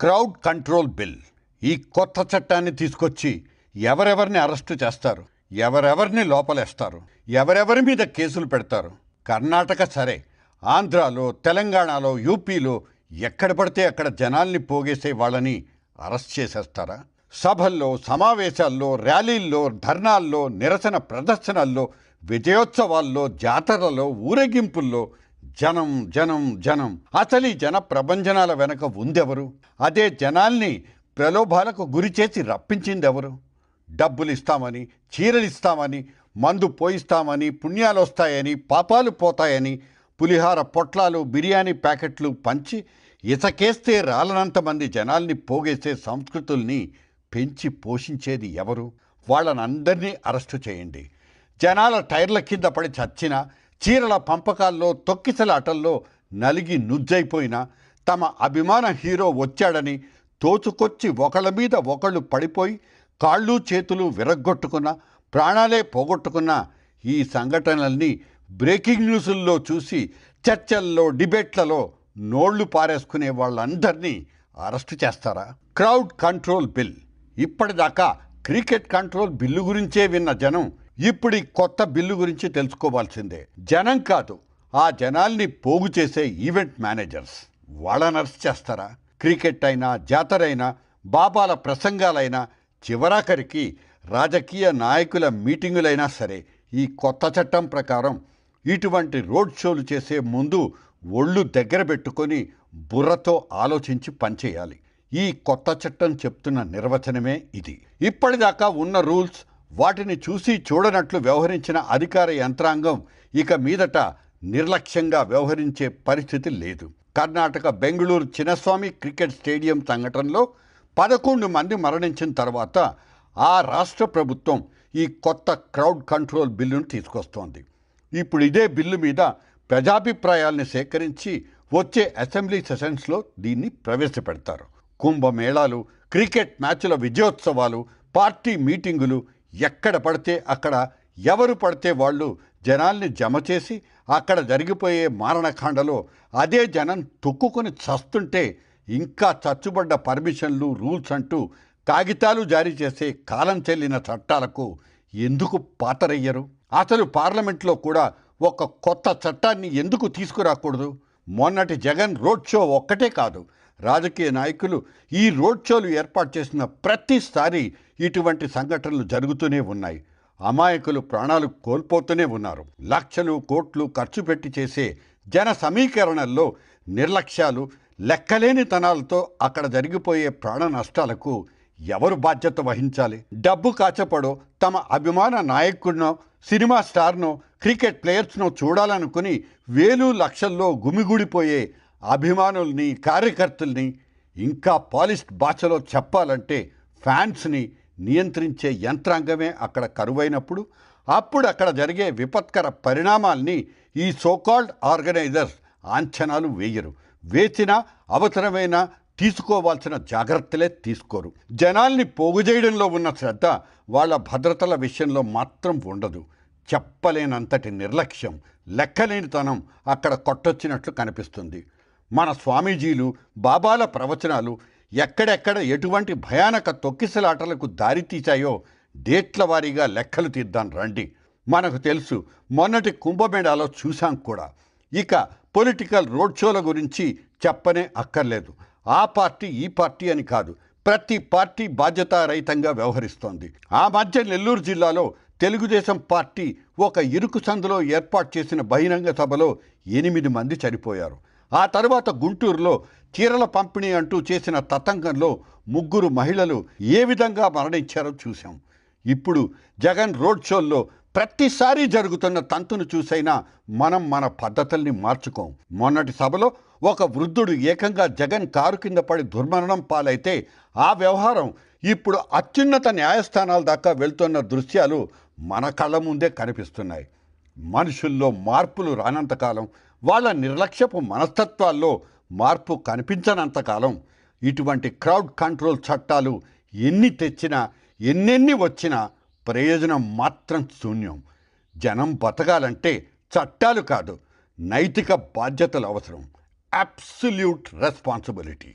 Crowd control bill. ఈ కొత్త చట్టాన్ని తీసుకొచ్చి ఎవరెవరిని అరెస్టు చేస్తారు ఎవరెవరిని లోపలేస్తారు ఎవరెవరి మీద కేసులు పెడతారు? కర్ణాటక సరే ఆంధ్రాలో తెలంగాణలో యూపీలో ఎక్కడ పడితే అక్కడ జనాల్ని పోగేసే వాళ్ళని అరెస్ట్ చేసేస్తారా? సభల్లో సమావేశాల్లో ర్యాలీల్లో ధర్నాల్లో నిరసన ప్రదర్శనల్లో విజయోత్సవాల్లో జాతరలో ఊరేగింపుల్లో జనం జనం జనం. అసలు ఈ జన ప్రభంజనాల వెనక ఉందెవరు? అదే జనాల్ని ప్రలోభాలకు గురి చేసి రప్పించిందెవరు? డబ్బులు ఇస్తామని చీరలు ఇస్తామని మందు పోయిస్తామని పుణ్యాలు వస్తాయని పాపాలు పోతాయని పులిహార పొట్లాలు బిర్యానీ ప్యాకెట్లు పంచి ఇసకేస్తే రాలనంత మంది జనాల్ని పోగేసే సంస్కృతుల్ని పెంచి పోషించేది ఎవరు? వాళ్ళని అందరినీ అరెస్టు చేయండి. జనాల టైర్ల కింద పడి చచ్చిన చీరల పంపకాల్లో తొక్కిసలాటల్లో నలిగి నుజ్జైపోయిన తమ అభిమాన హీరో వచ్చాడని తోచుకొచ్చి ఒకళ్ళ మీద ఒకళ్ళు పడిపోయి కాళ్ళు చేతులు విరగ్గొట్టుకున్న ప్రాణాలే పోగొట్టుకున్న ఈ సంఘటనల్ని బ్రేకింగ్ న్యూస్ల్లో చూసి చర్చల్లో డిబేట్లలో నోళ్ళు పారేసుకునే వాళ్ళందరినీ అరెస్టు చేస్తారా? Crowd control bill. ఇప్పటిదాకా క్రికెట్ కంట్రోల్ బిల్లు గురించే విన్న జనం ఇప్పుడు ఈ కొత్త బిల్లు గురించి తెలుసుకోవాల్సిందే. జనం కాదు ఆ జనాల్ని పోగు చేసే ఈవెంట్ మేనేజర్స్. వాళ్ళ నర్స్ చేస్తారా? క్రికెట్ అయినా జాతరైనా బాబాల ప్రసంగాలైనా చివరాఖరికి రాజకీయ నాయకుల మీటింగులైనా సరే ఈ కొత్త చట్టం ప్రకారం ఇటువంటి రోడ్ షోలు చేసే ముందు ఒళ్ళు దగ్గర పెట్టుకొని బుర్రతో ఆలోచించి పనిచేయాలి. ఈ కొత్త చట్టం చెప్తున్న నిర్వచనమే ఇది. ఇప్పటిదాకా ఉన్న రూల్స్ వాటిని చూసి చూడనట్లు వ్యవహరించిన అధికార యంత్రాంగం ఇక మీదట నిర్లక్ష్యంగా వ్యవహరించే పరిస్థితి లేదు. కర్ణాటక బెంగళూరు చిన్నస్వామి క్రికెట్ స్టేడియం సంఘటనలో పదకొండు మంది మరణించిన తర్వాత ఆ రాష్ట్ర ప్రభుత్వం ఈ కొత్త క్రౌడ్ కంట్రోల్ బిల్లును తీసుకొస్తోంది. ఇప్పుడు ఇదే బిల్లు మీద ప్రజాభిప్రాయాల్ని సేకరించి వచ్చే అసెంబ్లీ సెషన్స్లో దీన్ని ప్రవేశపెడతారు. కుంభమేళాలు క్రికెట్ మ్యాచ్ల విజయోత్సవాలు పార్టీ మీటింగులు ఎక్కడ పడితే అక్కడ ఎవరు పడితే వాళ్ళు జనాల్ని జమ చేసి అక్కడ జరిగిపోయే మారణకాండలో అదే జనం తొక్కుకొని చస్తుంటే ఇంకా చచ్చుబడ్డ పర్మిషన్లు రూల్స్ అంటూ కాగితాలు జారీ చేసే కాలం చెల్లిన చట్టాలకు ఎందుకు పాతరయ్యరు? అసలు పార్లమెంట్లో కూడా ఒక కొత్త చట్టాన్ని ఎందుకు తీసుకురాకూడదు? మొన్నటి జగన్ రోడ్ షో ఒక్కటే కాదు. రాజకీయ నాయకులు ఈ రోడ్ షోలు ఏర్పాటు చేసిన ప్రతిసారి ఇటువంటి సంఘటనలు జరుగుతూనే ఉన్నాయి. అమాయకులు ప్రాణాలు కోల్పోతూనే ఉన్నారు. లక్షలు కోట్లు ఖర్చు పెట్టి చేసే జన సమీకరణల్లో నిర్లక్ష్యాలు లెక్కలేని తనాలతో అక్కడ జరిగిపోయే ప్రాణ నష్టాలకు ఎవరు బాధ్యత వహించాలి? డబ్బు కాచపడో తమ అభిమాన నాయకుడినో సినిమా స్టార్నో క్రికెట్ ప్లేయర్స్నో చూడాలనుకుని వేలు లక్షల్లో గుమిగూడిపోయే అభిమానుల్ని కార్యకర్తల్ని ఇంకా పాలిస్ట్ భాషలో చెప్పాలంటే ఫ్యాన్స్ని నియంత్రించే యంత్రాంగమే అక్కడ కరువైనప్పుడు అప్పుడు అక్కడ జరిగే విపత్కర పరిణామాల్ని ఈ సోకాల్డ్ ఆర్గనైజర్స్ అంచనాలు వేయరు. వేసినా అవసరమైన తీసుకోవాల్సిన జాగ్రత్తలే తీసుకోరు. జనాల్ని పోగు చేయడంలో ఉన్న శ్రద్ధ వాళ్ళ భద్రతల విషయంలో మాత్రం ఉండదు. చెప్పలేనంతటి నిర్లక్ష్యం లెక్కలేనితనం అక్కడ కొట్టొచ్చినట్లు కనిపిస్తుంది. మన స్వామీజీలు బాబాల ప్రవచనాలు ఎక్కడెక్కడ ఎటువంటి భయానక తొక్కిసలాటలకు దారితీశాయో డేట్ల వారీగా లెక్కలు తీద్దాం రండి. మనకు తెలుసు మొన్నటి కుంభమేళాలో చూశాం కూడా. ఇక పొలిటికల్ రోడ్ షోల గురించి చెప్పనే అక్కర్లేదు. ఆ పార్టీ ఈ పార్టీ అని కాదు ప్రతి పార్టీ బాధ్యతారహితంగా వ్యవహరిస్తోంది. ఆ మధ్య నెల్లూరు జిల్లాలో తెలుగుదేశం పార్టీ ఒక ఇరుకు సందులో ఏర్పాటు చేసిన బహిరంగ సభలో ఎనిమిది మంది చనిపోయారు. ఆ తర్వాత గుంటూరులో చీరల పంపిణీ అంటూ చేసిన తతంగంలో ముగ్గురు మహిళలు ఏ విధంగా మరణించారో చూశాం. ఇప్పుడు జగన్ రోడ్ షోల్లో ప్రతిసారి జరుగుతున్న తంతును చూసైనా మనం మన పద్ధతుల్ని మార్చుకోం. మొన్నటి సభలో ఒక వృద్ధుడు ఏకంగా జగన్ కారు కింద పడి దుర్మరణం పాలైతే ఆ వ్యవహారం ఇప్పుడు అత్యున్నత న్యాయస్థానాల దాకా వెళ్తున్న దృశ్యాలు మన కళ్ళ ముందే కనిపిస్తున్నాయి. మనుషుల్లో మార్పులు రానంతకాలం వాళ్ళ నిర్లక్ష్యపు మనస్తత్వాల్లో మార్పు కనిపించనంతకాలం ఇటువంటి క్రౌడ్ కంట్రోల్ చట్టాలు ఎన్ని తెచ్చినా ఎన్నెన్ని వచ్చినా ప్రయోజనం మాత్రం శూన్యం. జనం బతకాలంటే చట్టాలు కాదు నైతిక బాధ్యతలు అవసరం. Absolute responsibility.